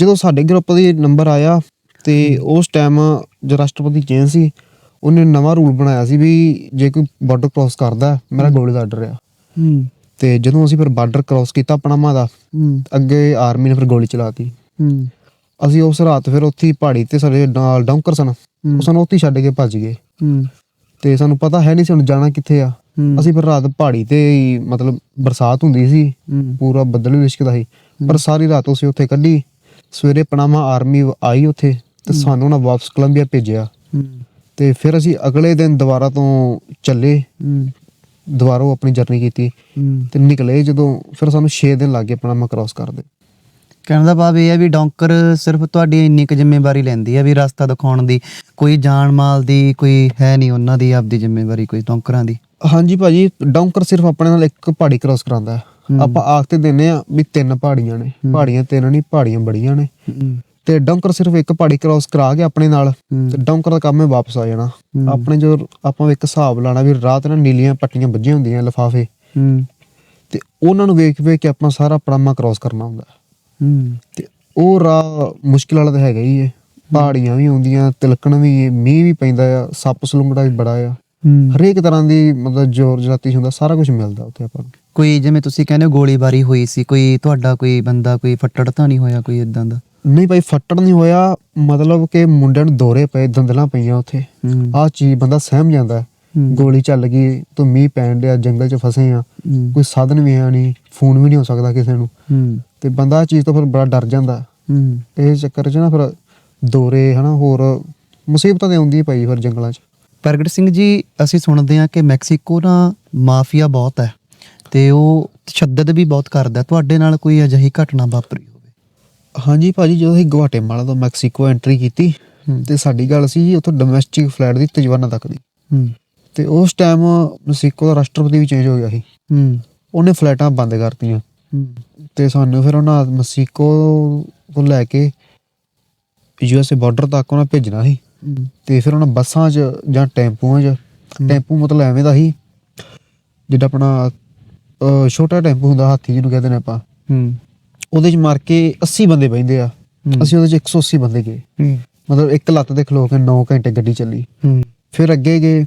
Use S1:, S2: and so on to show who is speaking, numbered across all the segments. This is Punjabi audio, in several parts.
S1: ਜਦੋਂ ਸਾਡੇ ਗਰੁੱਪ ਦੀ ਨੰਬਰ ਆਇਆ ਤੇ ਉਸ ਟਾਈਮ ਜੋ ਰਾਸ਼ਟਰਪਤੀ ਚੇਂਜ ਸੀ ਉਹਨੇ ਨਵਾਂ ਰੂਲ ਬਣਾਇਆ ਸੀ ਵੀ ਜੇ ਕੋਈ ਬਾਰਡਰ ਕ੍ਰਾਸ ਕਰਦਾ ਮੇਰਾ ਗੋਲੀ ਦਾ ਆਰਡਰ ਆ।
S2: ਹੂੰ।
S1: ਤੇ ਜਦੋਂ ਅਸੀਂ ਫਿਰ ਬਾਰਡਰ ਕ੍ਰਾਸ ਕੀਤਾ ਪਨਾਮਾ ਦਾ ਅੱਗੇ ਆਰਮੀ ਨੇ ਫਿਰ ਗੋਲੀ ਚਲਾਤੀ।
S2: ਹੂੰ।
S1: ਅਸੀਂ ਉਸ ਰਾਤ ਫਿਰ ਉੱਥੇ ਪਹਾੜੀ ਤੇ ਸਾਡੇ ਨਾਲ ਡੌਂਕਰ ਸਨ ਉਹ ਸਾਨੂੰ ਉੱਥੇ ਛੱਡ ਕੇ ਭੱਜ ਗਏ।
S2: ਹੂੰ।
S1: ਤੇ ਸਾਨੂੰ ਪਤਾ ਹੈ ਨਹੀਂ ਸੀ ਹੁਣ ਜਾਣਾ ਕਿੱਥੇ ਆ। ਅਸੀਂ ਫਿਰ ਰਾਤ ਪਹਾੜੀ ਤੇ ਮਤਲਬ ਬਰਸਾਤ ਹੁੰਦੀ ਸੀ ਪੂਰਾ ਬੱਦਲ ਵੀ ਲਿਸ਼ਕਦਾ ਸੀ। ਪਰ ਸਾਰੀ ਰਾਤ ਅਸੀਂ ਉੱਥੇ ਕੱਢੀ ਸਵੇਰੇ ਪਨਾਮਾ ਆਰਮੀ ਆਈ ਉੱਥੇ ਤੇ ਸਾਨੂੰ ਉਹਨਾਂ ਵਾਪਸ ਕੋਲੰਬੀਆ ਭੇਜਿਆ। ਤੇ ਫਿਰ ਅਸੀਂ ਅਗਲੇ ਦਿਨ ਦੁਬਾਰਾ ਤੋਂ ਚੱਲੇ। ਦੁਬਾਰਾ ਆਪਣੀ ਜਰਨੀ ਕੀਤੀ। ਤੇ ਨਿਕਲੇ ਜਦੋਂ ਫਿਰ ਸਾਨੂੰ 6 ਦਿਨ ਲੱਗ ਪਨਾਮਾ ਕ੍ਰਾਸ ਕਰਦੇ
S2: ਕਹਿਣ ਦਾ ਭਾਵ ਇਹ ਹੈ ਵੀ ਡੌਂਕਰ ਸਿਰਫ ਤੁਹਾਡੀ ਇੰਨੀ ਕੁ ਜ਼ਿੰਮੇਵਾਰੀ ਲੈਂਦੀ ਹੈ ਵੀ ਰਸਤਾ ਦਿਖਾਉਣ ਦੀ। ਕੋਈ ਜਾਨ ਮਾਲ ਦੀ ਕੋਈ ਹੈ ਨਹੀਂ ਉਹਨਾਂ ਦੀ ਆਪਦੀ ਜ਼ਿੰਮੇਵਾਰੀ ਕੋਈ ਡੌਂਕਰਾਂ ਦੀ।
S1: ਹਾਂਜੀ ਭਾਜੀ ਡੌਂਕਰ ਸਿਰਫ ਆਪਣੇ ਨਾਲ ਇੱਕ ਪਹਾੜੀ ਕ੍ਰਾਸ ਕਰਾਉਂਦਾ ਹੈ। ਆਪਾਂ ਆਖ ਤੇ ਦਿੰਨੇ ਆ ਵੀ ਤਿੰਨ ਪਹਾੜੀਆਂ ਨੇ। ਪਹਾੜੀਆਂ ਤਿੰਨ ਨਹੀਂ ਪਹਾੜੀਆਂ ਬੜੀਆਂ ਨੇ। ਤੇ ਡੌਂਕਰ ਸਿਰਫ ਇੱਕ ਪਹਾੜੀ ਕ੍ਰਾਸ ਕਰਾ ਕੇ ਆਪਣੇ ਨਾਲ। ਤੇ ਡੌਂਕਰ ਦਾ ਕੰਮ ਹੈ ਵਾਪਸ ਆ ਜਾਣਾ। ਆਪਣੇ ਜੋ ਆਪਾਂ ਇੱਕ ਹਿਸਾਬ ਲਾਣਾ ਵੀ ਰਾਤ ਨਾਲ ਨੀਲੀਆਂ ਪੱਟੀਆਂ ਵੱਜੀਆਂ ਹੁੰਦੀਆਂ ਲਿਫਾਫੇ। ਤੇ ਉਹਨਾਂ ਨੂੰ ਵੇਖ ਵੇਖ ਕੇ ਆਪਾਂ ਸਾਰਾ ਪੜਾਮਾ ਕ੍ਰਾਸ ਕਰਨਾ ਹੁੰਦਾ। ਤੇ ਉਹ ਰਾਹ ਮੁਸ਼ਕਿਲ ਵਾਲਾ ਤਾਂ ਹੈਗਾ ਹੀ ਹੈ। ਪਹਾੜੀਆਂ ਵੀ ਆਉਂਦੀਆਂ ਤਿਲਕਣ ਵੀ ਮੀਂਹ ਵੀ ਪੈਂਦਾ ਆ ਸੱਪ ਸਲੂੰਗੜਾ ਵੀ ਬੜਾ ਆ। ਹਰੇਕ ਤਰ੍ਹਾਂ ਦੀ ਮਤਲਬ ਜ਼ੋਰ ਜਲਾਤੀ ਹੁੰਦਾ ਸਾਰਾ ਕੁਝ ਮਿਲਦਾ ਉੱਥੇ ਆਪਾਂ ਨੂੰ।
S2: ਕੋਈ ਜਿਵੇਂ ਤੁਸੀਂ ਕਹਿੰਦੇ ਹੋ ਗੋਲੀਬਾਰੀ ਹੋਈ ਸੀ ਕੋਈ ਤੁਹਾਡਾ ਕੋਈ ਬੰਦਾ ਕੋਈ ਫੱਟੜ ਤਾਂ ਨਹੀਂ ਹੋਇਆ ਕੋਈ ਇਦਾਂ ਦਾ?
S1: ਨਹੀਂ ਭਾਈ ਫੱਟੜ ਨਹੀਂ ਹੋਇਆ। ਮਤਲਬ ਕਿ ਮੁੰਡਿਆਂ ਨੂੰ ਦੌਰੇ ਪਏ ਦੰਦਲਾਂ ਪਈਆਂ ਉੱਥੇ।
S2: ਹੂੰ।
S1: ਆਹ ਚੀਜ਼ ਬੰਦਾ ਸਹਿਮ ਜਾਂਦਾ ਹੈ।
S2: ਹੂੰ।
S1: ਗੋਲੀ ਚੱਲ ਗਈ ਤੂੰ ਮੀਂਹ ਪੈਣ ਡਿਆ ਜੰਗਲ 'ਚ ਫਸੇ ਆ।
S2: ਹੂੰ।
S1: ਕੋਈ ਸਾਧਨ ਵੀ ਹੈ ਨਹੀਂ ਫੋਨ ਵੀ ਨਹੀਂ ਹੋ ਸਕਦਾ ਕਿਸੇ ਨੂੰ।
S2: ਹੂੰ।
S1: ਤੇ ਬੰਦਾ ਆਹ ਚੀਜ਼ ਤੋਂ ਫਿਰ ਬੜਾ ਡਰ ਜਾਂਦਾ।
S2: ਹੂੰ।
S1: ਇਹ ਚੱਕਰ 'ਚ ਨਾ ਫਿਰ ਦੌਰੇ ਹਨਾ ਹੋਰ ਮੁਸੀਬਤਾਂ ਤੇ ਆਉਂਦੀ ਪਈ ਫਿਰ ਜੰਗਲਾਂ 'ਚ।
S2: ਪ੍ਰਗਟ ਸਿੰਘ ਜੀ ਅਸੀਂ ਸੁਣਦੇ ਹਾਂ ਕਿ ਮੈਕਸੀਕੋ ਨਾ ਮਾਫੀਆ ਬਹੁਤ ਹੈ। ਤੇ ਉਹ ਤਸ਼ੱਦਦ ਵੀ ਬਹੁਤ ਕਰਦਾ। ਤੁਹਾਡੇ ਨਾਲ ਕੋਈ ਅਜਿਹੀ ਘਟਨਾ ਵਾਪਰੀ ਹੋਵੇ?
S1: ਹਾਂਜੀ ਭਾਜੀ ਜਦੋਂ ਅਸੀਂ ਗਵਾਟੇਮਾਲਾ ਤੋਂ ਮੈਕਸੀਕੋ ਐਂਟਰੀ ਕੀਤੀ ਤੇ ਸਾਡੀ ਗੱਲ ਸੀ ਉੱਥੋਂ ਡੋਮੈਸਟਿਕ ਫਲਾਈਟ ਦੀ ਤਜਵਾਨਾ ਤੱਕ ਦੀ।
S2: ਹੂੰ।
S1: ਤੇ ਉਸ ਟਾਈਮ ਮੈਕਸੀਕੋ ਦਾ ਰਾਸ਼ਟਰਪਤੀ ਵੀ ਚੇਂਜ ਹੋ ਗਿਆ ਸੀ।
S2: ਹੂੰ।
S1: ਉਹਨੇ ਫਲਾਈਟਾਂ ਬੰਦ ਕਰਤੀਆਂ।
S2: ਹੂੰ।
S1: ਤੇ ਸਾਨੂੰ ਫਿਰ ਉਹਨਾਂ ਮੈਕਸੀਕੋ ਤੋਂ ਲੈ ਕੇ ਯੂਐਸਏ ਬਾਰਡਰ ਤੱਕ ਉਹਨਾਂ ਭੇਜਣਾ ਸੀ। ਤੇ ਫਿਰ ਉਹਨਾਂ ਬੱਸਾਂ 'ਚ ਜਾਂ ਟੈਂਪੂਆਂ 'ਚ ਟੈਂਪੂ ਮਤਲਬ ਐਵੇਂ ਦਾ ਸੀ ਜਿੱਦਾਂ ਆਪਣਾ ਛੋਟਾ ਟੈਂਪੂ ਹੁੰਦਾ ਹਾਥੀ ਜਿਹਨੂੰ ਕਹਿੰਦੇ ਨੇ ਆਪਾਂ।
S2: ਹੂੰ।
S1: ਉਹਦੇ 'ਚ ਮਾਰ ਕੇ 80 ਬੰਦੇ ਬੈਠਦੇ ਆ। ਅਸੀਂ ਉਹਦੇ 'ਚ 180 ਬੰਦੇ ਗਏ।
S2: ਹੂੰ।
S1: ਮਤਲਬ ਇੱਕ ਲੱਤ ਤੇ ਖਲੋ ਕੇ 9 ਘੰਟੇ ਗੱਡੀ ਚੱਲੀ।
S2: ਹੂੰ।
S1: ਫਿਰ ਅੱਗੇ ਗਏ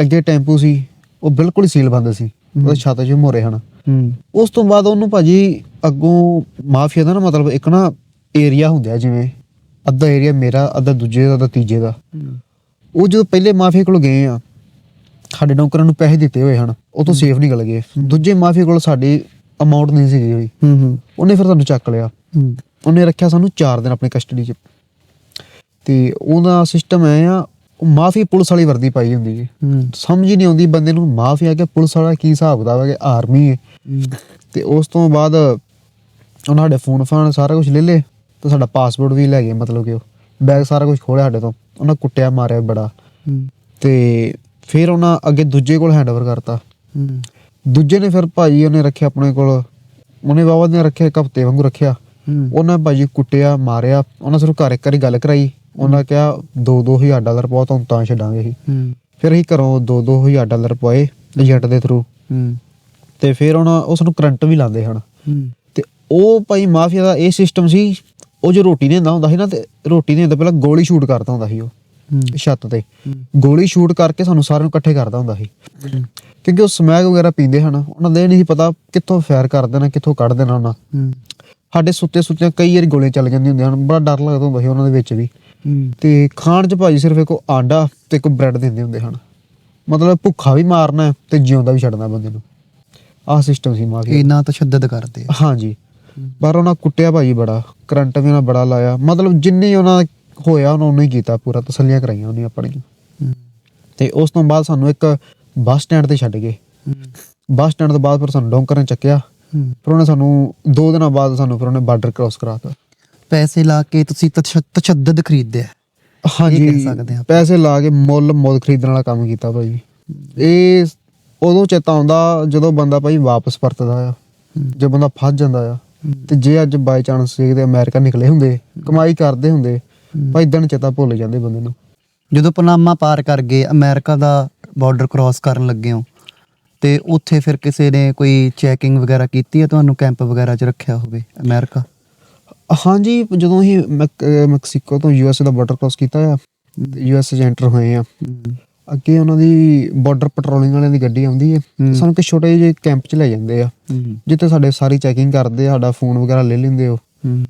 S1: ਅੱਗੇ ਟੈਂਪੂ ਸੀ ਉਹ ਬਿਲਕੁਲ ਸੀਲ ਬੰਦ ਸੀ। ਉਹਦੇ ਛੱਤ 'ਚ ਮੋਰੇ ਹਨ।
S2: ਹੂੰ।
S1: ਉਸ ਤੋਂ ਬਾਅਦ ਉਹਨੂੰ ਭਾਜੀ ਅੱਗੋਂ ਮਾਫੀਆ ਦਾ ਨਾ ਮਤਲਬ ਇੱਕ ਨਾ ਏਰੀਆ ਹੁੰਦਾ ਜਿਵੇਂ ਅੱਧਾ ਏਰੀਆ ਮੇਰਾ ਅੱਧਾ ਦੂਜੇ ਦਾ ਅੱਧਾ ਤੀਜੇ ਦਾ। ਉਹ ਜਦੋਂ ਪਹਿਲੇ ਮਾਫੀਆ ਕੋਲ ਗਏ ਆ ਸਾਡੇ ਨੌਕਰਾਂ ਨੂੰ ਪੈਸੇ ਦਿੱਤੇ ਹੋਏ ਹਨ ਉਹ ਤੋਂ ਸੇਫ ਨਿਕਲ ਗਏ। ਦੂਜੇ ਮਾਫੀਆ ਕੋਲ ਸਾਡੀ ਅਮਾਉਂਟ ਨਹੀਂ ਸੀ ਗਈ ਹੋਈ।
S2: ਹੂੰ ਹੂੰ।
S1: ਉਹਨੇ ਫਿਰ ਸਾਨੂੰ ਚੱਕ ਲਿਆ।
S2: ਹੂੰ।
S1: ਉਹਨੇ ਰੱਖਿਆ ਸਾਨੂੰ 4 ਦਿਨ ਆਪਣੀ ਕਸਟਡੀ 'ਚ। ਤੇ ਉਹਦਾ ਸਿਸਟਮ ਐ ਆ ਉਹ ਮਾਫੀ ਪੁਲਿਸ ਵਾਲੀ ਵਰਦੀ ਪਾਈ ਹੁੰਦੀ ਹੈ
S2: ਹੂੰ।
S1: ਸਮਝ ਹੀ ਨਹੀਂ ਆਉਂਦੀ ਬੰਦੇ ਨੂੰ ਮਾਫੀਆ ਕਿ ਪੁਲਿਸ ਵਾਲਾ ਕੀ ਹਿਸਾਬ ਕਿਤਾਬ ਹੈ ਕਿ ਆਰਮੀ ਹੈ। ਤੇ ਉਸ ਤੋਂ ਬਾਅਦ ਉਹਨਾਂ ਸਾਡੇ ਫੋਨ ਫਾਨ ਸਾਰਾ ਕੁਝ ਲੈ ਲੇ ਤੇ ਸਾਡਾ ਪਾਸਪੋਰਟ ਵੀ ਲੈ ਗਏ ਮਤਲਬ ਕਿ ਉਹ। ਬੈਗ ਸਾਰਾ ਕੁਝ ਖੋਲਿਆ ਸਾਡੇ ਤੋਂ। ਉਹਨਾਂ ਕੁੱਟਿਆ ਮਾਰਿਆ ਬੜਾ।
S2: ਹੂੰ।
S1: ਤੇ ਫਿਰ ਉਹਨਾਂ ਅੱਗੇ ਦੂਜੇ ਕੋਲ ਹੈਂਡਓਵਰ ਕਰਤਾ।
S2: ਹੂੰ।
S1: ਦੂਜੇ ਨੇ ਫਿਰ ਭਾਜੀ ਉਹਨੇ ਰੱਖਿਆ ਆਪਣੇ ਕੋਲ ਉਹਨੇ ਬਾਬਾ ਨੇ ਰੱਖਿਆ ਇੱਕ ਹਫ਼ਤੇ ਵਾਂਗੂ ਰੱਖਿਆ। ਉਹਨਾਂ ਭਾਜੀ ਕੁੱਟਿਆ ਮਾਰਿਆ ਉਹਨਾਂ ਸਿਰਫ ਘਰ ਇੱਕ ਵਾਰੀ ਗੱਲ ਕਰਾਈ। ਉਹਨਾਂ ਕਿਹਾ 2-2000 ਡਾਲਰ ਪਾਓ ਤੁਹਾਨੂੰ ਤਾਂ ਛੱਡਾਂਗੇ
S2: ਹੂੰ।
S1: ਫਿਰ ਅਸੀਂ ਘਰੋਂ 2-2000 ਡਾਲਰ ਪਾਏ ਏਜੰਟ ਦੇ ਥਰੂ
S2: ਹੂੰ।
S1: ਤੇ ਫਿਰ ਉਹਨਾਂ ਉਸ ਨੂੰ ਕਰੰਟ ਵੀ ਲਾਉਂਦੇ ਹਨ।
S2: ਹੂੰ।
S1: ਤੇ ਉਹ ਭਾਈ ਮਾਫੀਆ ਦਾ ਇਹ ਸਿਸਟਮ ਸੀ ਉਹ ਜੋ ਰੋਟੀ ਦਿੰਦਾ ਹੁੰਦਾ ਸੀ ਨਾ ਤੇ ਰੋਟੀ ਦਿੰਦਾ ਪਹਿਲਾਂ ਗੋਲੀ ਸ਼ੂਟ ਕਰਦਾ ਹੁੰਦਾ ਸੀ ਉਹ। ਛੱਤ ਤੇ। ਗੋਲੀ ਸ਼ੂਟ ਕਰਕੇ ਸਾਨੂੰ ਸਾਰਿਆਂ ਨੂੰ ਇਕੱਠੇ ਕਰਦਾ ਹੁੰਦਾ ਸੀ। ਕਿਉਂਕਿ ਉਹ ਸਮੈਕ ਵਗੈਰਾ ਪੀਂਦੇ ਹਨ ਉਹਨਾਂ ਦੇ ਨਹੀਂ ਪਤਾ ਕਿੱਥੋਂ ਫਾਇਰ ਕਰ ਦੇਣਾ ਕਿੱਥੋਂ ਕੱਢ ਦੇਣਾ ਉਹਨਾਂ। ਸਾਡੇ ਸੁੱਤੇ ਸੁੱਤੇ ਕਈ ਵਾਰੀ ਗੋਲੀਆਂ ਚੱਲ ਜਾਂਦੀਆਂ ਹੁੰਦੀਆਂ ਹਨ ਬੜਾ ਡਰ ਲੱਗਦਾ ਹੁੰਦਾ ਸੀ ਉਹਨਾਂ ਦੇ ਵਿੱਚ ਵੀ। ਤੇ ਖਾਣ ਚ ਭਾਜੀ ਸਿਰਫ ਇੱਕ ਆਂਡਾ ਤੇ ਇੱਕ ਬ੍ਰੈਡ ਦਿੰਦੇ ਹੁੰਦੇ ਹਨ। ਮਤਲਬ ਭੁੱਖਾ ਵੀ ਮਾਰਨਾ ਤੇ ਜਿਉਂਦਾ ਵੀ ਛੱਡਣਾ ਬੰਦੇ ਨੂੰ। ਆਹ ਸਿਸਟਮ ਸੀ ਮਾਫੀਆ
S2: ਇੰਨਾ ਤਸ਼ੱਦਦ ਕਰਦੇ
S1: ਹਾਂਜੀ। ਪਰ ਉਹਨਾਂ ਕੁੱਟਿਆ ਭਾਜੀ ਬੜਾ ਕਰੰਟ ਵੀ ਉਹਨਾਂ ਬੜਾ ਲਾਇਆ। ਮਤਲਬ ਜਿੰਨੀ ਉਹਨਾਂ ਹੋਇਆ ਉਹਨਾਂ ਨੂੰ ਹੀ ਕੀਤਾ ਪੂਰਾ ਤਸੱਲੀਆਂ ਕਰਾਈਆਂ ਉਹਨੇ ਆਪਣੀਆਂ ਤੇ ਉਸ ਤੋਂ ਬਾਅਦ ਸਾਨੂੰ ਇੱਕ ਬੱਸ ਸਟੈਂਡ ਤੇ ਛੱਡ ਗਏ। ਬੱਸ ਸਟੈਂਡ ਤੋਂ ਬਾਅਦ ਫਿਰ ਸਾਨੂੰ ਡੌਂਕਰ ਨੇ ਚੱਕਿਆ। ਫਿਰ ਉਹਨੇ ਸਾਨੂੰ 2 ਦਿਨਾਂ ਬਾਅਦ ਸਾਨੂੰ ਫਿਰ ਉਹਨੇ ਬਾਰਡਰ ਕ੍ਰਾਸ ਕਰਾਤਾ।
S2: ਪੈਸੇ ਲਾ ਕੇ ਤੁਸੀਂ ਤਸ਼- ਤਸ਼ੱਦਦ ਖਰੀਦਿਆ। ਕਹਿ
S1: ਹਾਂਜੀ
S2: ਸਕਦੇ ਹਾਂ।
S1: ਪੈਸੇ ਲਾ ਕੇ ਮੁੱਲ ਮੁੱਲ ਖਰੀਦਣ ਵਾਲਾ ਕੰਮ ਕੀਤਾ ਭਾਜੀ ਇਹ ਉਦੋਂ ਚੇਤਾ ਆਉਂਦਾ ਜਦੋਂ ਬੰਦਾ ਭਾਈ ਵਾਪਸ ਪਰਤਦਾ ਆ। ਜੇ ਬੰਦਾ ਫਸ ਜਾਂਦਾ ਆ। ਤੇ ਜੇ ਅੱਜ ਬਾਈ ਚਾਂਸ ਸਿੱਖਦੇ ਅਮਰੀਕਾ ਨਿਕਲੇ ਹੁੰਦੇ ਕਮਾਈ ਕਰਦੇ ਹੁੰਦੇ ਭਾਈ ਦਿਨ ਚੇਤਾ ਭੁੱਲ ਜਾਂਦੇ ਬੰਦੇ ਨੂੰ।
S2: ਜਦੋਂ ਪਨਾਮਾ ਪਾਰ ਕਰ ਗਏ ਅਮਰੀਕਾ ਦਾ ਬਾਰਡਰ ਕ੍ਰਾਸ ਕਰਨ ਲੱਗੇ ਹੋ ਤੇ ਉੱਥੇ ਫਿਰ ਕਿਸੇ ਨੇ ਕੋਈ ਚੈਕਿੰਗ ਵਗੈਰਾ ਕੀਤੀ ਹੈ? ਤੁਹਾਨੂੰ ਕੈਂਪ ਵਗੈਰਾ 'ਚ ਰੱਖਿਆ ਹੋਵੇ ਅਮਰੀਕਾ?
S1: ਹਾਂਜੀ ਜਦੋਂ ਅਹ ਮੈਕਸੀਕੋ ਤੋਂ ਯੂਐਸ ਦਾ ਬਾਰਡਰ ਕ੍ਰਾਸ ਕੀਤਾ ਆ ਯੂਐਸ ਚ ਐਂਟਰ ਹੋਏ ਆ
S2: ਹੂੰ।
S1: ਅੱਗੇ ਉਹਨਾਂ ਦੀ ਬਾਰਡਰ ਪੈਟਰੋਲਿੰਗ ਵਾਲਿਆਂ ਦੀ ਗੱਡੀ ਆਉਂਦੀ ਹੈ
S2: ਹੂੰ।
S1: ਸਾਨੂੰ ਕਿ ਛੋਟੇ ਜਿਹੇ ਕੈਂਪ 'ਚ ਲੈ ਜਾਂਦੇ ਆ।
S2: ਹੂੰ।
S1: ਜਿੱਥੇ ਸਾਡੇ ਸਾਰੀ ਚੈਕਿੰਗ ਕਰਦੇ ਆ ਸਾਡਾ ਫੋਨ ਵਗੈਰਾ ਲੈ ਲੈਂਦੇ
S2: ਹੂੰ।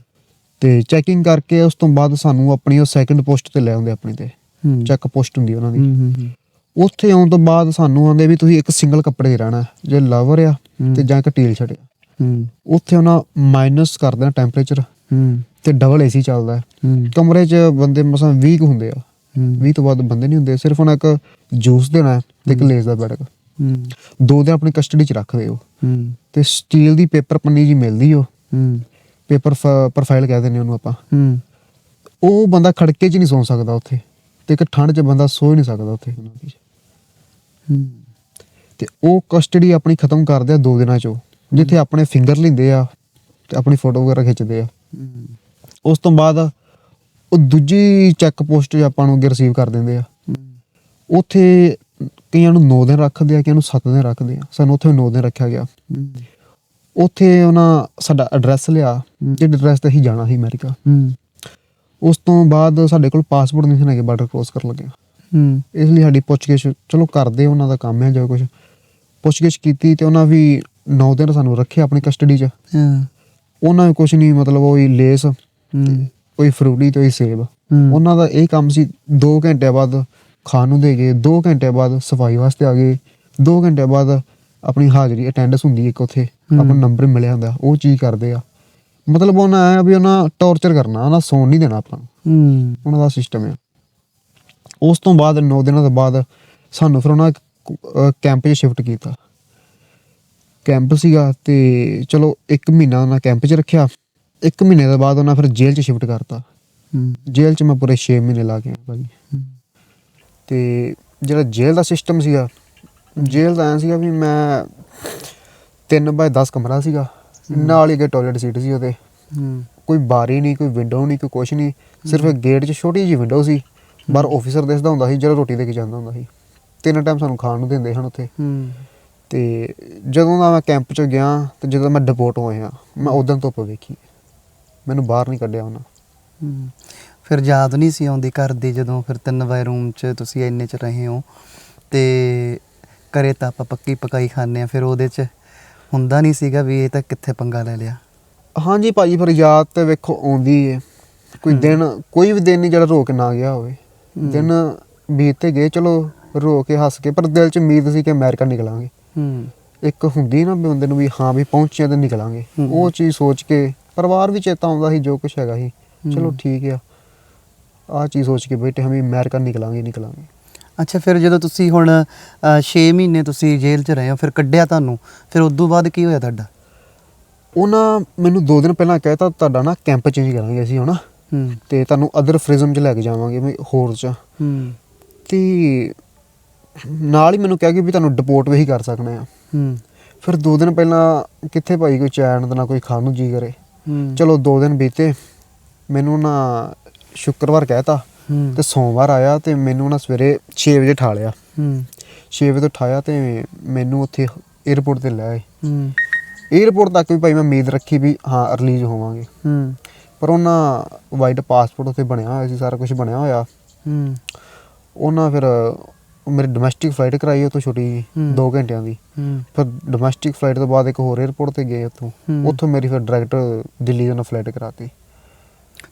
S1: ਤੇ ਚੈਕਿੰਗ ਕਰਕੇ ਉਸ ਤੋਂ ਬਾਅਦ ਸਾਨੂੰ ਆਪਣੀ ਉਹ ਸੈਕੰਡ ਪੋਸਟ ਤੇ ਲੈ ਆਉਂਦੇ ਆਪਣੀ ਤੇ। ਚੈੱਕ ਪੋਸਟ ਹੁੰਦੀ ਉਹਨਾਂ ਦੀ। ਉੱਥੇ ਆਉਣ ਤੋਂ ਬਾਅਦ ਸਾਨੂੰ ਆਉਂਦੇ ਵੀ ਤੁਸੀਂ ਇੱਕ ਸਿੰਗਲ ਕੱਪੜੇ ਰਹਿਣਾ। ਜੇ ਲਵਰ ਆ। ਤੇ ਜਾਂ ਇੱਕ ਟੀਲ ਛੜਿਆ ਉੱਥੇ ਉਹਨਾਂ ਮਾਈਨਸ ਕਰ ਦੇਣਾ ਟੈਂਪਰੇਚਰ ਤੇ ਡਬਲ ਏਸੀ ਚੱਲਦਾ ਕਮਰੇ 'ਚ ਬੰਦੇ ਮਸਾਂ 20 ਕੁ ਹੁੰਦੇ ਆ। 20 ਤੋਂ ਵੱਧ ਬੰਦੇ ਨਹੀਂ ਹੁੰਦੇ ਸਿਰਫ ਉਹਨਾਂ ਇੱਕ ਜੂਸ ਦੇਣਾ ਤੇ ਇੱਕ ਲੇਜ਼ ਦਾ ਬੈਡਕ ਦੋ ਦਿਨ ਆਪਣੀ ਕਸਟਡੀ 'ਚ ਰੱਖਦੇ ਹੋ। ਤੇ ਸਟੀਲ ਦੀ ਪੇਪਰ ਪੰਨੀ ਜੀ ਮਿਲਦੀ
S2: ਹੂੰ।
S1: ਪੇਪਰ ਪ੍ਰੋਫਾਈਲ ਕਹਿ ਦਿੰਦੇ ਉਹਨੂੰ ਆਪਾਂ।
S2: ਹੂੰ।
S1: ਉਹ ਬੰਦਾ ਖੜਕੇ 'ਚ ਨਹੀਂ ਸੌਂ ਸਕਦਾ ਉੱਥੇ। ਤੇ ਇੱਕ ਠੰਡ 'ਚ ਬੰਦਾ ਸੋ ਹੀ ਨਹੀਂ ਸਕਦਾ ਉੱਥੇ। ਉਹਨਾਂ ਦੀ
S2: ਹੂੰ।
S1: ਤੇ ਉਹ ਕਸਟਡੀ ਆਪਣੀ ਖਤਮ ਕਰਦੇ ਆ ਦੋ ਦਿਨਾਂ 'ਚ ਉਹ, ਜਿੱਥੇ ਆਪਣੇ ਫਿੰਗਰ ਲੈਂਦੇ ਆ ਤੇ ਆਪਣੀ ਫੋਟੋ ਵਗੈਰਾ ਖਿੱਚਦੇ ਆ।
S2: ਹੂੰ।
S1: ਉਸ ਤੋਂ ਬਾਅਦ ਉਹ ਦੂਜੀ ਚੈੱਕ ਪੋਸਟ ਆਪਾਂ ਨੂੰ ਅੱਗੇ ਰਿਸੀਵ ਕਰ ਦਿੰਦੇ ਆ। ਉੱਥੇ ਕਈਆਂ ਨੂੰ 9 ਦਿਨ ਰੱਖਦੇ ਆ ਕਈਆਂ ਨੂੰ 7 ਦਿਨ ਰੱਖਦੇ ਆ। ਸਾਨੂੰ ਉੱਥੇ 9 ਦਿਨ ਰੱਖਿਆ ਗਿਆ। ਉੱਥੇ ਉਹਨਾਂ ਸਾਡਾ ਐਡਰੈਸ ਲਿਆ
S2: ਹੂੰ।
S1: ਜਿਹੜੇ ਐਡਰੈਸ ਤੇ ਅਸੀਂ ਜਾਣਾ ਸੀ ਅਮਰੀਕਾ।
S2: ਹੂੰ।
S1: ਉਸ ਤੋਂ ਬਾਅਦ ਸਾਡੇ ਕੋਲ ਪਾਸਪੋਰਟ ਨਹੀਂ ਸੀ ਹੈਗੇ ਬਾਰਡਰ ਕ੍ਰੋਸ ਕਰਨ ਲੱਗੇ
S2: ਹੂੰ।
S1: ਇਸ ਲਈ ਸਾਡੀ ਪੁੱਛਗਿੱਛ ਚਲੋ ਕਰਦੇ ਉਹਨਾਂ ਦਾ ਕੰਮ ਹੈ ਜੋ ਕੁਝ ਪੁੱਛਗਿੱਛ ਕੀਤੀ ਤੇ ਉਹਨਾਂ ਵੀ 9 ਦਿਨ ਸਾਨੂੰ ਰੱਖਿਆ ਆਪਣੀ ਕਸਟਡੀ 'ਚ।
S2: ਹਾਂ।
S1: ਉਹਨਾਂ ਨੇ ਕੁਝ ਨਹੀਂ ਮਤਲਬ ਉਹ ਹੀ ਲੇਸ
S2: ਹੂੰ।
S1: ਕੋਈ ਫਰੂਟੀ ਤੇ ਕੋਈ ਸੇਬ।
S2: ਹੂੰ।
S1: ਉਹਨਾਂ ਦਾ ਇਹ ਕੰਮ ਸੀ 2 ਘੰਟੇ ਬਾਅਦ ਖਾਣ ਨੂੰ ਦੇ ਗਏ 2 ਘੰਟੇ ਬਾਅਦ ਸਫ਼ਾਈ ਵਾਸਤੇ ਆ ਗਏ 2 ਘੰਟੇ ਬਾਅਦ ਆਪਣੀ ਹਾਜ਼ਰੀ ਅਟੈਂਡੈਂਸ ਹੁੰਦੀ ਹੈ ਇੱਕ ਉੱਥੇ। ਆਪਣਾ ਨੰਬਰ ਮਿਲਿਆ ਹੁੰਦਾ ਉਹ ਚੀਜ਼ ਕਰਦੇ ਆ। ਮਤਲਬ ਉਹਨਾਂ ਆਇਆ ਵੀ ਉਹਨਾਂ ਟੌਰਚਰ ਕਰਨਾ ਉਹਨਾਂ ਸੌਣ ਨਹੀਂ ਦੇਣਾ ਆਪਾਂ ਨੂੰ।
S2: ਹੂੰ।
S1: ਉਹਨਾਂ ਦਾ ਸਿਸਟਮ ਹੈ ਉਸ ਤੋਂ ਬਾਅਦ 9 ਦਿਨਾਂ ਤੋਂ ਬਾਅਦ ਸਾਨੂੰ ਫਿਰ ਉਹਨਾਂ ਕੈਂਪ 'ਚ ਸ਼ਿਫਟ ਕੀਤਾ। ਕੈਂਪ ਸੀਗਾ ਤੇ ਚਲੋ 1 ਮਹੀਨਾ ਉਹਨਾਂ ਕੈਂਪ 'ਚ ਰੱਖਿਆ। 1 ਮਹੀਨੇ ਤੋਂ ਬਾਅਦ ਉਹਨਾਂ ਫਿਰ ਜੇਲ੍ਹ 'ਚ ਸ਼ਿਫਟ ਕਰਤਾ।
S2: ਹੂੰ।
S1: ਜੇਲ੍ਹ 'ਚ ਮੈਂ ਪੂਰੇ 6 ਮਹੀਨੇ ਲਾ ਕੇ ਆਇਆ ਭਾਜੀ। ਤੇ ਜਿਹੜਾ ਜੇਲ੍ਹ ਦਾ ਸਿਸਟਮ ਸੀਗਾ ਜੇਲ੍ਹ ਦਾ ਐਂ ਸੀਗਾ ਵੀ ਮੈਂ 3 ਬਾਏ 10 ਕਮਰਾ ਸੀਗਾ। ਨਾਲ ਹੀ ਅੱਗੇ ਟਾਇਲਟ ਸੀਟ ਸੀ ਉਹਦੇ।
S2: ਹੂੰ।
S1: ਕੋਈ ਬਾਰੀ ਨਹੀਂ ਕੋਈ ਵਿੰਡੋ ਨਹੀਂ ਕੋਈ ਕੁਛ ਨਹੀਂ। ਸਿਰਫ ਇੱਕ ਗੇਟ 'ਚ ਛੋਟੀ ਜਿਹੀ ਵਿੰਡੋ ਸੀ। ਬਾਹਰ ਆਫੀਸਰ ਦਿਸਦਾ ਹੁੰਦਾ ਸੀ ਜਿਹੜਾ ਰੋਟੀ ਦੇ ਕੇ ਜਾਂਦਾ ਹੁੰਦਾ ਸੀ। ਤਿੰਨ ਟਾਈਮ ਸਾਨੂੰ ਖਾਣ ਨੂੰ ਦਿੰਦੇ ਹਨ ਉੱਥੇ।
S2: ਹੂੰ।
S1: ਤੇ ਜਦੋਂ ਦਾ ਮੈਂ ਕੈਂਪ 'ਚ ਗਿਆ ਤੇ ਜਦੋਂ ਮੈਂ ਡਿਪੋਰਟ ਹੋਇਆ ਮੈਂ ਉਦੋਂ ਧੁੱਪ ਵੇਖੀ। ਮੈਨੂੰ ਬਾਹਰ ਨਹੀਂ ਕੱਢਿਆ ਉਹਨਾਂ।
S2: ਹੂੰ। ਫਿਰ ਯਾਦ ਨਹੀਂ ਸੀ ਆਉਂਦੀ ਘਰ ਦੀ ਜਦੋਂ ਫਿਰ ਤਿੰਨ ਵਾਰ ਰੂਮ 'ਚ ਤੁਸੀਂ ਇੰਨੇ 'ਚ ਰਹੇ ਹੋ। ਤੇ ਘਰੇ ਤਾਂ ਆਪਾਂ ਪੱਕੀ ਪਕਾਈ ਖਾਂਦੇ ਆ ਫਿਰ ਉਹਦੇ 'ਚ ਹੁੰਦਾ ਨਹੀਂ ਸੀਗਾ ਵੀ ਇਹ ਤਾਂ ਕਿੱਥੇ ਪੰਗਾ ਲੈ ਲਿਆ।
S1: ਹਾਂਜੀ ਭਾਜੀ ਫਿਰ ਯਾਦ ਤੇ ਵੇਖੋ ਆਉਂਦੀ ਏ। ਕੋਈ ਦਿਨ ਕੋਈ ਵੀ ਦਿਨ ਨਹੀਂ ਜਿਹੜਾ ਰੋ ਕੇ ਨਾ ਗਿਆ ਹੋਵੇ। ਦਿਨ ਬੀਤੇ ਗਏ ਚਲੋ ਰੋ ਕੇ ਹੱਸ ਕੇ ਪਰ ਦਿਲ 'ਚ ਉਮੀਦ ਸੀ ਕਿ ਅਮਰੀਕਾ ਨਿਕਲਾਂਗੇ।
S2: ਹੂੰ।
S1: ਇੱਕ ਹੁੰਦੀ ਨਾ ਬੰਦੇ ਨੂੰ ਵੀ ਹਾਂ ਵੀ ਪਹੁੰਚਿਆ ਤੇ ਨਿਕਲਾਂਗੇ। ਉਹ ਚੀਜ਼ ਸੋਚ ਕੇ ਪਰਿਵਾਰ ਵੀ ਚੇਤਾ ਆਉਂਦਾ ਸੀ ਜੋ ਕੁਝ ਹੈਗਾ ਸੀ। ਚਲੋ। ਠੀਕ ਆ। ਆ ਚੀਜ਼ ਸੋਚ ਕੇ ਬੈਠੇ ਹਮੇ ਅਮਰੀਕਾ ਨਿਕਲਾਂਗੇ ਨਿਕਲਾਂਗੇ।
S2: ਅੱਛਾ ਫਿਰ ਜਦੋਂ ਤੁਸੀਂ ਹੁਣ 6 ਮਹੀਨੇ ਤੁਸੀਂ ਜੇਲ੍ਹ 'ਚ ਰਹੇ ਹੋ ਫਿਰ ਕੱਢਿਆ ਤੁਹਾਨੂੰ ਫਿਰ ਉਸ ਤੋਂ ਬਾਅਦ ਕੀ ਹੋਇਆ ਤੁਹਾਡਾ?
S1: ਉਹਨਾਂ ਮੈਨੂੰ 2 ਦਿਨ ਪਹਿਲਾਂ ਕਹਿਤਾ ਤੁਹਾਡਾ ਨਾ ਕੈਂਪ ਚੇਂਜ ਕਰਾਂਗੇ ਅਸੀਂ ਹੁਣ। ਤੇ ਤੁਹਾਨੂੰ ਅਦਰ ਫ੍ਰਿਜ਼ਮ 'ਚ ਲੈ ਕੇ ਜਾਵਾਂਗੇ ਵੀ ਹੋਰ 'ਚ।
S2: ਹੂੰ।
S1: ਤੇ ਨਾਲ ਹੀ ਮੈਨੂੰ ਕਹਿ ਗਏ ਵੀ ਤੁਹਾਨੂੰ ਡਿਪੋਰਟ ਵੀ ਕਰ ਸਕਨੇ ਆ।
S2: ਹੂੰ।
S1: ਫਿਰ 2 ਦਿਨ ਪਹਿਲਾਂ ਕਿੱਥੇ ਭਾਈ ਕੋਈ ਚੈਨ ਨਾ ਕੋਈ ਖਾਣ ਨੂੰ ਜੀ ਕਰੇ। ਚਲੋ 2 ਦਿਨ ਬੀਤੇ ਮੈਨੂੰ ਨਾ ਸ਼ੁੱਕਰਵਾਰ ਕਹਿਤਾ ਤੇ ਸੋਮਵਾਰ ਆਇਆ ਤੇ ਮੈਨੂੰ ਨਾ ਸਵੇਰੇ 6 ਵਜੇ ਠਾ ਲਿਆ।
S2: ਹੂੰ।
S1: 6 ਵਜੇ ਤੋਂ ਠਾਇਆ ਤੇ ਮੈਨੂੰ ਉੱਥੇ 에어ਪੋਰਟ ਤੇ ਲੈ ਆਏ।
S2: ਹੂੰ।
S1: 에어ਪੋਰਟ ਤੱਕ ਵੀ ਭਾਈ ਮੈਂ ਉਮੀਦ ਰੱਖੀ ਵੀ ਹਾਂ ਰਿਲੀਜ਼ ਹੋਵਾਂਗੇ।
S2: ਹੂੰ।
S1: ਪਰ ਉਹਨਾਂ ਵਾਈਟ ਪਾਸਪੋਰਟ ਉੱਥੇ ਬਣਿਆ ਹੋਇਆ ਸੀ ਸਾਰਾ ਕੁਝ ਬਣਿਆ ਹੋਇਆ।
S2: ਹੂੰ।
S1: ਉਹਨਾਂ ਫਿਰ ਮੇਰੀ ਡੋਮੈਸਟਿਕ ਫਲਾਈਟ ਕਰਾਈ ਉਹ ਤੋਂ
S2: ਛੁੱਟੀ
S1: 2 ਘੰਟਿਆਂ ਦੀ। ਫਿਰ ਡੋਮੈਸਟਿਕ ਫਲਾਈਟ ਤੋਂ ਬਾਅਦ ਇੱਕ ਹੋਰ 에어ਪੋਰਟ ਤੇ ਗਏ ਉੱਥੋਂ। ਉੱਥੋਂ ਮੇਰੀ ਫਿਰ ਡਾਇਰੈਕਟ ਦਿੱਲੀ ਤੋਂ ਫਲਾਈਟ ਕਰਾਤੀ।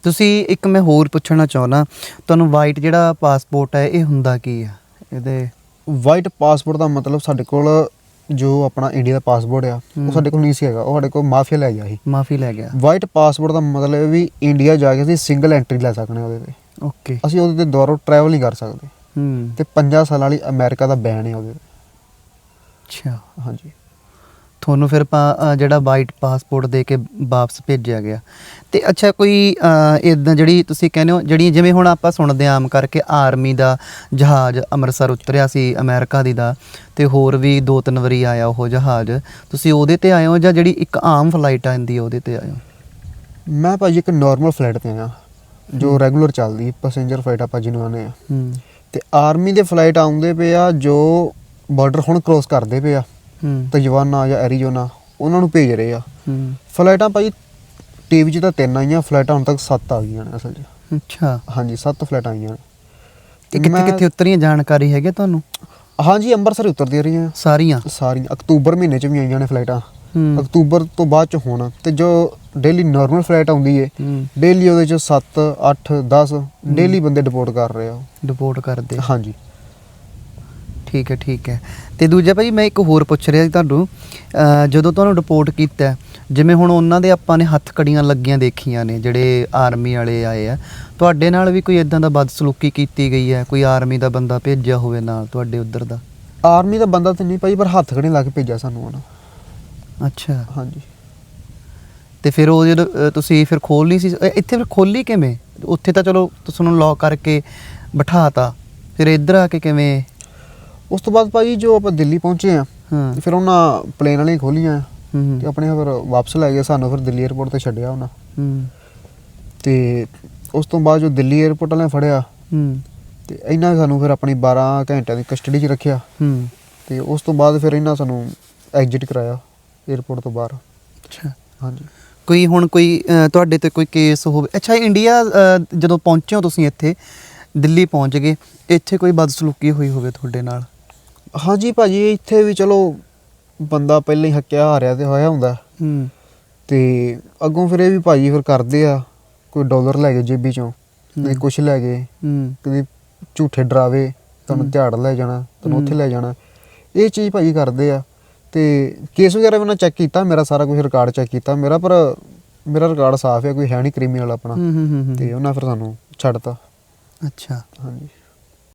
S2: ਤੁਸੀਂ ਇੱਕ ਮੈਂ ਹੋਰ ਪੁੱਛਣਾ ਚਾਹੁੰਦਾ ਤੁਹਾਨੂੰ ਵਾਈਟ ਜਿਹੜਾ ਪਾਸਪੋਰਟ ਹੈ ਇਹ ਹੁੰਦਾ ਕੀ ਆ? ਇਹਦੇ
S1: ਵਾਈਟ ਪਾਸਪੋਰਟ ਦਾ ਮਤਲਬ ਸਾਡੇ ਕੋਲ ਜੋ ਆਪਣਾ ਇੰਡੀਆ ਦਾ ਪਾਸਪੋਰਟ ਆ। ਉਹ ਸਾਡੇ ਕੋਲ ਨਹੀਂ ਸੀ ਹੈਗਾ ਉਹ ਸਾਡੇ ਕੋਲ ਮਾਫੀਆ ਲੈ ਗਿਆ ਸੀ।
S2: ਮਾਫੀ ਲੈ ਗਿਆ।
S1: ਵਾਈਟ ਪਾਸਪੋਰਟ ਦਾ ਮਤਲਬ ਇਹ ਵੀ ਇੰਡੀਆ ਜਾ ਕੇ ਅਸੀਂ ਸਿੰਗਲ ਐਂਟਰੀ ਲੈ ਸਕਦੇ ਹਾਂ ਉਹਦੇ ਤੇ।
S2: ਓਕੇ
S1: ਅਸੀਂ ਉਹਦੇ ਤੇ ਦੁਬਾਰਾ ਟਰੈਵਲ ਨਹੀਂ ਕਰ ਸਕਦੇ।
S2: ਹੂੰ।
S1: ਤੇ 50 ਸਾਲਾਂ ਲਈ ਅਮਰੀਕਾ ਦਾ ਬੈਨ ਹੈ ਉਹਦੇ ਤੇ।
S2: ਅੱਛਾ।
S1: ਹਾਂਜੀ।
S2: ਤੁਹਾਨੂੰ ਫਿਰ ਪਾ- ਅ, ਜਿਹੜਾ ਵਾਈਟ ਪਾਸਪੋਰਟ ਦੇ ਕੇ ਵਾਪਸ ਭੇਜਿਆ ਗਿਆ। ਤੇ ਅੱਛਾ ਕੋਈ ਇਦਾਂ ਜਿਹੜੀ ਤੁਸੀਂ ਕਹਿੰਦੇ ਹੋ ਜਿਹੜੀ ਜਿਵੇਂ ਹੁਣ ਆਪਾਂ ਸੁਣਦੇ ਆਮ ਕਰਕੇ ਆਰਮੀ ਦਾ ਜਹਾਜ਼ ਅੰਮ੍ਰਿਤਸਰ ਉਤਰਿਆ ਸੀ ਅਮਰੀਕਾ ਦੀ ਦਾ ਤੇ ਹੋਰ ਵੀ ਦੋ ਤਿੰਨ ਵਾਰੀ ਆਇਆ ਉਹ ਜਹਾਜ਼। ਤੁਸੀਂ ਉਹਦੇ ਤੇ ਆਏ ਹੋ ਜਾਂ ਜਿਹੜੀ ਇੱਕ ਆਮ ਫਲਾਈਟ ਆਂਦੀ ਉਹਦੇ ਤੇ ਆਏ ਹੋ?
S1: ਮੈਂ ਭਾਜੀ ਇੱਕ ਨਾਰਮਲ ਫਲਾਈਟ ਤੇ ਆਇਆ ਜੋ ਰੈਗੂਲਰ ਚੱਲਦੀ ਪੈਸੇਂਜਰ ਫਲਾਈਟ ਆਪਾਂ ਜਿਹਨੂੰ ਆਨੇ ਆ
S2: ਹੂੰ।
S1: ਤੇ ਆਰਮੀ ਦੇ ਫਲਾਈਟ ਆਉਂਦੇ ਪਏ ਆ ਜੋ ਬਾਰਡਰ ਹੁਣ ਕ੍ਰੋਸ ਕਰਦੇ ਪਏ ਆ।
S2: ਹੂੰ।
S1: ਤਜਵਾਨਾ ਜਾਂ ਐਰੀਜ਼ੋਨਾ ਉਹਨਾਂ ਨੂੰ ਭੇਜ ਰਹੇ ਆ।
S2: ਹੂੰ।
S1: ਫਲਾਈਟਾਂ ਭਾਜੀ ਟੀਵੀ 'ਚ ਤਾਂ ਤਿੰਨ ਆਈਆਂ ਫਲਾਈਟਾਂ ਹੁਣ ਤੱਕ ਸੱਤ ਆ ਗਈਆਂ ਨੇ ਅਸਲ 'ਚ।
S2: ਅੱਛਾ।
S1: ਹਾਂਜੀ ਸੱਤ ਫਲਾਈਟਾਂ ਆਈਆਂ ਨੇ।
S2: ਤੇ ਕਿੱਥੇ
S1: ਮੈਂ-
S2: ਕਿੱਥੇ ਉਤਰੀਆਂ ਜਾਣਕਾਰੀ ਹੈਗੀ ਤੁਹਾਨੂੰ?
S1: ਹਾਂਜੀ ਅੰਮ੍ਰਿਤਸਰ ਉਤਰਦੀਆਂ ਰਹੀਆਂ।
S2: ਸਾਰੀਆਂ?
S1: ਸਾਰੀਆਂ। ਅਕਤੂਬਰ ਮਹੀਨੇ 'ਚ ਵੀ ਆਈਆਂ ਨੇ ਫਲਾਈਟਾਂ
S2: ਹੂੰ।
S1: ਅਕਤੂਬਰ ਤੋਂ ਬਾਅਦ 'ਚ ਹੁਣ। ਤੇ ਜੋ ਡੇਲੀ ਨਾਰਮਲ ਫਲਾਈਟ ਆਉਂਦੀ ਏ
S2: ਹੂੰ।
S1: ਡੇਲੀ ਉਹਦੇ 'ਚ 7 8 10 ਡੇਲੀ ਬੰਦੇ ਡਿਪੋਰਟ ਕਰ ਰਹੇ ਆ।
S2: ਰਿਪੋਰਟ ਕਰਦੇ
S1: ਹਾਂਜੀ।
S2: ਠੀਕ ਹੈ ਠੀਕ ਹੈ। ਤੇ ਦੂਜਾ ਭਾਈ ਮੈਂ ਇੱਕ ਹੋਰ ਪੁੱਛ ਰਿਹਾ ਸੀ ਤੁਹਾਨੂੰ। ਅਹ ਜਦੋਂ ਤੁਹਾਨੂੰ ਰਿਪੋਰਟ ਕੀਤਾ ਜਿਵੇਂ ਹੁਣ ਉਹਨਾਂ ਦੇ ਆਪਾਂ ਨੇ ਹੱਥ ਕੜੀਆਂ ਲੱਗੀਆਂ ਦੇਖੀਆਂ ਨੇ ਜਿਹੜੇ ਆਰਮੀ ਵਾਲੇ ਆਏ ਆ ਤੁਹਾਡੇ ਨਾਲ ਵੀ ਕੋਈ ਇਦਾਂ ਦਾ ਬਦਸਲੂਕੀ ਕੀਤੀ ਗਈ ਹੈ? ਕੋਈ ਆਰਮੀ ਦਾ ਬੰਦਾ ਭੇਜਿਆ ਹੋਵੇ ਨਾਲ ਤੁਹਾਡੇ ਉੱਧਰ ਦਾ?
S1: ਆਰਮੀ ਦਾ ਬੰਦਾ ਤੇ ਨਹੀਂ ਭਾਈ ਪਰ ਹੱਥ ਖੜੇ ਲਾ ਕੇ ਭੇਜਿਆ ਸਾਨੂੰ ਉਹਨਾਂ।
S2: ਅੱਛਾ।
S1: ਹਾਂਜੀ।
S2: ਤੇ ਫਿਰ ਉਹ ਜਦੋਂ ਤੁਸੀਂ ਫਿਰ ਖੋਲ ਨਹੀਂ ਸੀ? ਇੱਥੇ ਫਿਰ ਖੋਲੀ ਕਿਵੇਂ? ਉੱਥੇ ਤਾਂ ਚਲੋ ਤੁਹਾਨੂੰ ਲੌਕ ਕਰਕੇ ਬਿਠਾਤਾ। ਫਿਰ ਇੱਧਰ ਆ ਕੇ ਕਿਵੇਂ
S1: ਉਸ ਤੋਂ ਬਾਅਦ ਭਾਜੀ ਜੋ ਆਪਾਂ ਦਿੱਲੀ ਪਹੁੰਚੇ ਆ
S2: ਹਾਂ।
S1: ਫਿਰ ਉਹਨਾਂ ਪਲੇਨ ਵਾਲੇ ਖੋਲੀਆਂ
S2: ਹੂੰ
S1: ਤੇ ਆਪਣੇ ਫਿਰ ਵਾਪਸ ਲੈ ਗਏ ਸਾਨੂੰ ਫਿਰ ਦਿੱਲੀ 에ਅਰਪੋਰਟ ਤੇ ਛੱਡਿਆ ਉਹਨਾਂ।
S2: ਹੂੰ।
S1: ਤੇ ਉਸ ਤੋਂ ਬਾਅਦ ਜੋ ਦਿੱਲੀ 에ਅਰਪੋਰਟ ਵਾਲਿਆਂ ਫੜਿਆ
S2: ਹੂੰ।
S1: ਤੇ ਇਹਨਾਂ ਸਾਨੂੰ ਫਿਰ ਆਪਣੀ 12 ਘੰਟਿਆਂ ਦੀ ਕਸਟਡੀ 'ਚ ਰੱਖਿਆ।
S2: ਹੂੰ।
S1: ਤੇ ਉਸ ਤੋਂ ਬਾਅਦ ਫਿਰ ਇਹਨਾਂ ਸਾਨੂੰ ਐਗਜ਼ਿਟ ਕਰਾਇਆ 에ਅਰਪੋਰਟ ਤੋਂ ਬਾਹਰ।
S2: ਅੱਛਾ।
S1: ਹਾਂਜੀ।
S2: ਕੋਈ ਹੁਣ ਕੋਈ ਤੁਹਾਡੇ ਤੇ ਕੋਈ ਕੇਸ ਹੋਵੇ। ਅੱਛਾ ਇੰਡੀਆ ਜਦੋਂ ਪਹੁੰਚੇ ਹੋ ਤੁਸੀਂ ਇੱਥੇ ਦਿੱਲੀ ਪਹੁੰਚ ਗਏ ਇੱਥੇ ਕੋਈ ਬਦਸਲੂਕੀ ਹੋਈ ਹੋਵੇ ਤੁਹਾਡੇ ਨਾਲ?
S1: ਹਾਂਜੀ ਭਾਜੀ ਇੱਥੇ ਵੀ ਚਲੋ ਬੰਦਾ ਪਹਿਲਾਂ ਹੀ ਹੱਕਿਆ ਹਾਰਿਆ ਤੇ ਹੋਇਆ ਹੁੰਦਾ।
S2: ਹੂੰ।
S1: ਤੇ ਅੱਗੋਂ ਫਿਰ ਇਹ ਵੀ ਭਾਜੀ ਫਿਰ ਕਰਦੇ ਆ ਕੋਈ ਡਾਲਰ ਲੈ ਗਏ ਜੇਬੀ ਚੋਂ ਕਦੇ। ਕੁਛ ਲੈ ਗਏ
S2: ਹੂੰ।
S1: ਕਦੇ ਝੂਠੇ ਡਰਾਵੇ ਤੁਹਾਨੂੰ। ਝਾੜ ਲੈ ਜਾਣਾ ਤੁਹਾਨੂੰ ਉੱਥੇ। ਲੈ ਜਾਣਾ। ਇਹ ਚੀਜ਼ ਭਾਜੀ ਕਰਦੇ ਆ। ਤੇ ਕੇਸ ਵਗੈਰਾ ਵੀ ਉਹਨਾਂ ਚੈੱਕ ਕੀਤਾ ਮੇਰਾ ਸਾਰਾ ਕੁਝ ਰਿਕਾਰਡ ਚੈੱਕ ਕੀਤਾ। ਮੇਰਾ ਪਰ ਮੇਰਾ ਰਿਕਾਰਡ ਸਾਫ਼ ਹੈ ਕੋਈ ਹੈ ਨਹੀਂ ਕ੍ਰਿਮੀਨਲ ਆਪਣਾ।
S2: ਹੂੰ ਹੂੰ ਹੂੰ।
S1: ਤੇ ਉਹਨਾਂ ਫਿਰ ਸਾਨੂੰ ਛੱਡਤਾ।
S2: ਅੱਛਾ।
S1: ਹਾਂਜੀ।